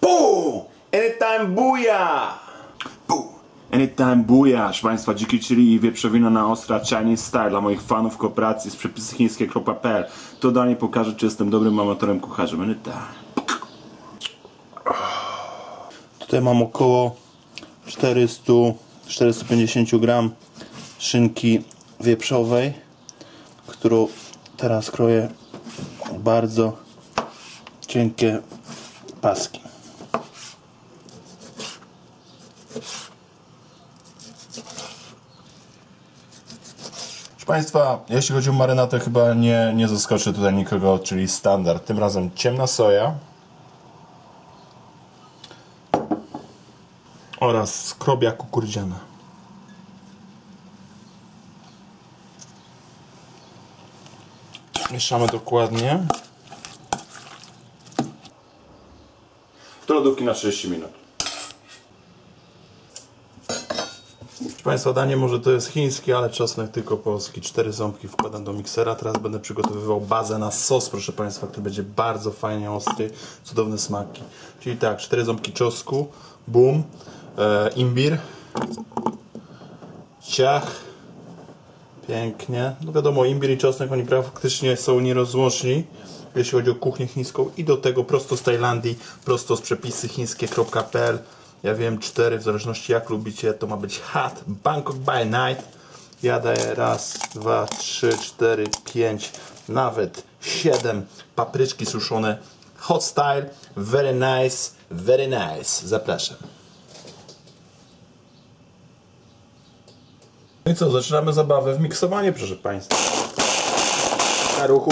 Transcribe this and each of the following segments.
Boo! Anytime booyah! Boo! Anytime booyah! Proszę Państwa, dziki chili i wieprzowina na ostra Chinese style dla moich fanów kooperacji z przepisy chińskie.pl To danie pokaże, czy jestem dobrym amatorem kucharzem. Anytime. Tutaj mam około 400-450 gram szynki wieprzowej, którą teraz kroję bardzo cienkie paski. Państwa, jeśli chodzi o marynatę, chyba nie, nie zaskoczy tutaj nikogo, czyli standard. Tym razem ciemna soja oraz skrobia kukurydziana. Mieszamy dokładnie. Do lodówki na 30 minut. Państwa, danie może to jest chińskie, ale czosnek tylko polski. Cztery ząbki wkładam do miksera. Teraz będę przygotowywał bazę na sos, proszę Państwa, który będzie bardzo fajnie ostry, cudowne smaki. Czyli tak, cztery ząbki czosnku, bum, e, imbir, ciach, pięknie. No wiadomo, imbir i czosnek, oni praktycznie są nierozłączni, jeśli chodzi o kuchnię chińską. I do tego prosto z Tajlandii, prosto z przepisy chińskie.pl. Ja wiem, cztery, w zależności jak lubicie, to ma być hot, Bangkok by night. Ja daję raz, dwa, trzy, cztery, pięć, nawet siedem papryczki suszone. Hot style, very nice, very nice. Zapraszam. No i co, zaczynamy zabawę w miksowanie, proszę Państwa. Na ruchu.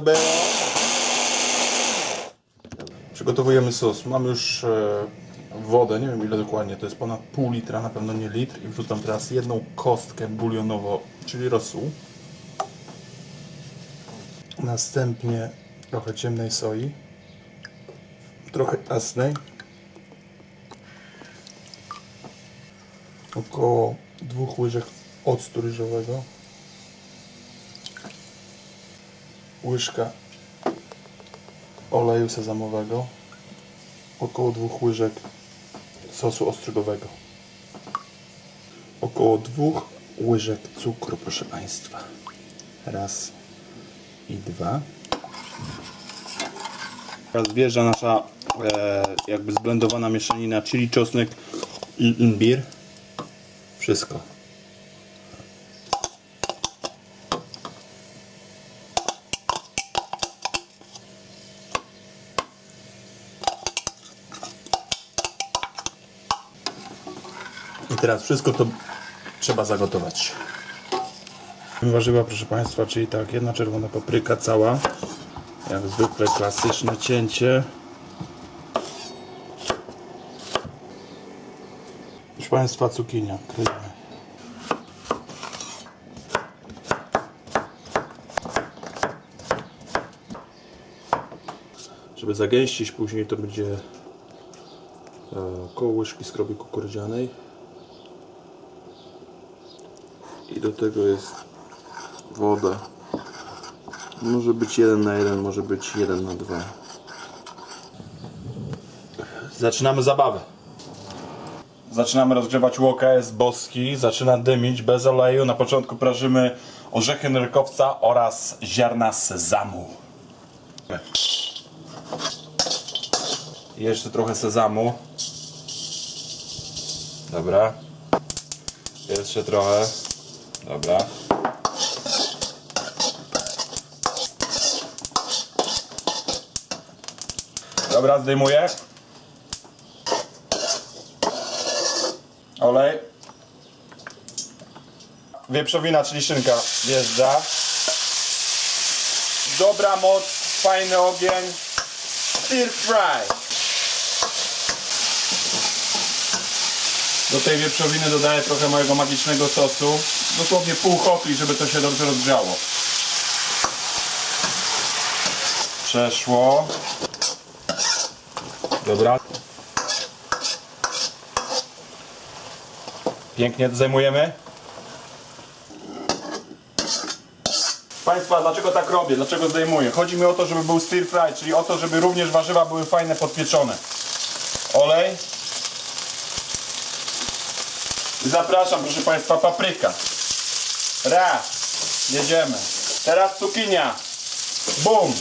Było. Przygotowujemy sos. Mamy już e, wodę, nie wiem ile dokładnie, to jest ponad pół litra, na pewno nie litr. I wrzucam teraz jedną kostkę bulionowo, czyli rosół. Następnie trochę ciemnej soi. Trochę jasnej. Około dwóch łyżek octu ryżowego. Łyżka oleju sezamowego, około dwóch łyżek sosu ostrygowego, około dwóch łyżek cukru, proszę Państwa. Raz i dwa. Teraz wjeżdża nasza e, jakby zblendowana mieszanina, czyli czosnek i imbir. Wszystko. Teraz wszystko to trzeba zagotować. Warzywa, proszę Państwa, czyli tak, jedna czerwona papryka cała, jak zwykle klasyczne cięcie. Proszę Państwa, cukinia, kryjemy. Żeby zagęścić później to będzie e, około łyżki skrobi kukurydzianej. I do tego jest woda. Może być 1 na 1, może być 1 na 2. Zaczynamy zabawę. Zaczynamy rozgrzewać łokę, jest boski, zaczyna dymić bez oleju. Na początku prażymy orzechy nerkowca oraz ziarna sezamu. Jeszcze trochę sezamu. Dobra. Jeszcze trochę. Dobra. Dobra, zdejmuję. Olej. Wieprzowina, czyli szynka wjeżdża. Dobra moc, fajny ogień. Stir fry. Do tej wieprzowiny dodaję trochę mojego magicznego sosu. Dosłownie pół chopli, żeby to się dobrze rozgrzało. Przeszło. Dobra. Pięknie zajmujemy. Państwa, dlaczego tak robię? Dlaczego zdejmuję? Chodzi mi o to, żeby był stir fry, czyli o to, żeby również warzywa były fajne podpieczone. Olej. Zapraszam, proszę Państwa, papryka. Raz. Jedziemy. Teraz cukinia. Bum.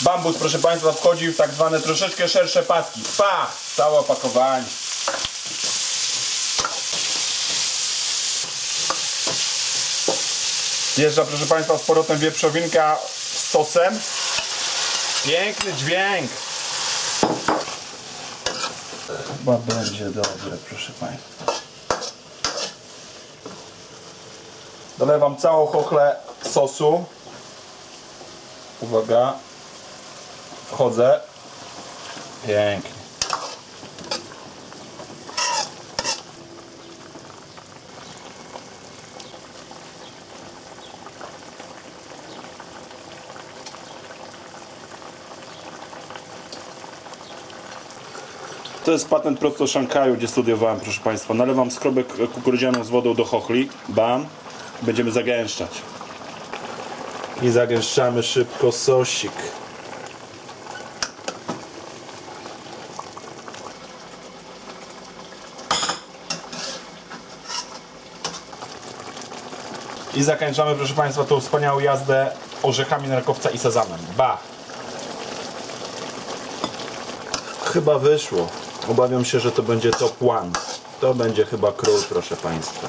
Bambus, proszę Państwa, wchodzi w tak zwane troszeczkę szersze paski. Pach! Całe opakowanie. Wjeżdża, proszę Państwa, z powrotem wieprzowinka z sosem. Piękny dźwięk. Chyba będzie dobre, proszę Państwa. Dolewam całą chochlę sosu. Uwaga. Wchodzę. Pięknie. To jest patent prosto z Szanghaju, gdzie studiowałem, proszę Państwa. Nalewam skrobę k- kukurydzianą z wodą do chochli. Bam. Będziemy zagęszczać. I zagęszczamy szybko sosik. I zakończamy, proszę Państwa, tą wspaniałą jazdę orzechami nerkowca i sezamem. Ba! Chyba wyszło. Obawiam się, że to będzie top one. To będzie chyba król, proszę Państwa.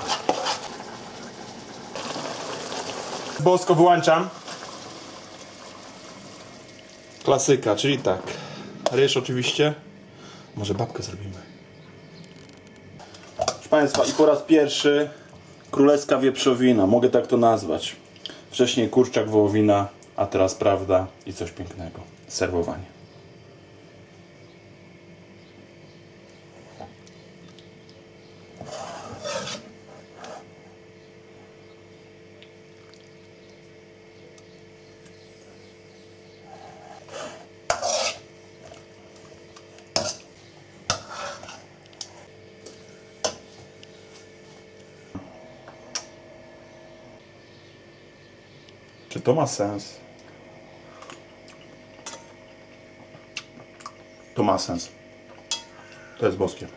Bosko wyłączam. Klasyka, czyli tak. Ryż oczywiście. Może babkę zrobimy. Proszę Państwa, i po raz pierwszy królewska wieprzowina, mogę tak to nazwać. Wcześniej kurczak wołowina, a teraz prawda i coś pięknego. Serwowanie. Czy to ma sens? To ma sens. To jest boskie.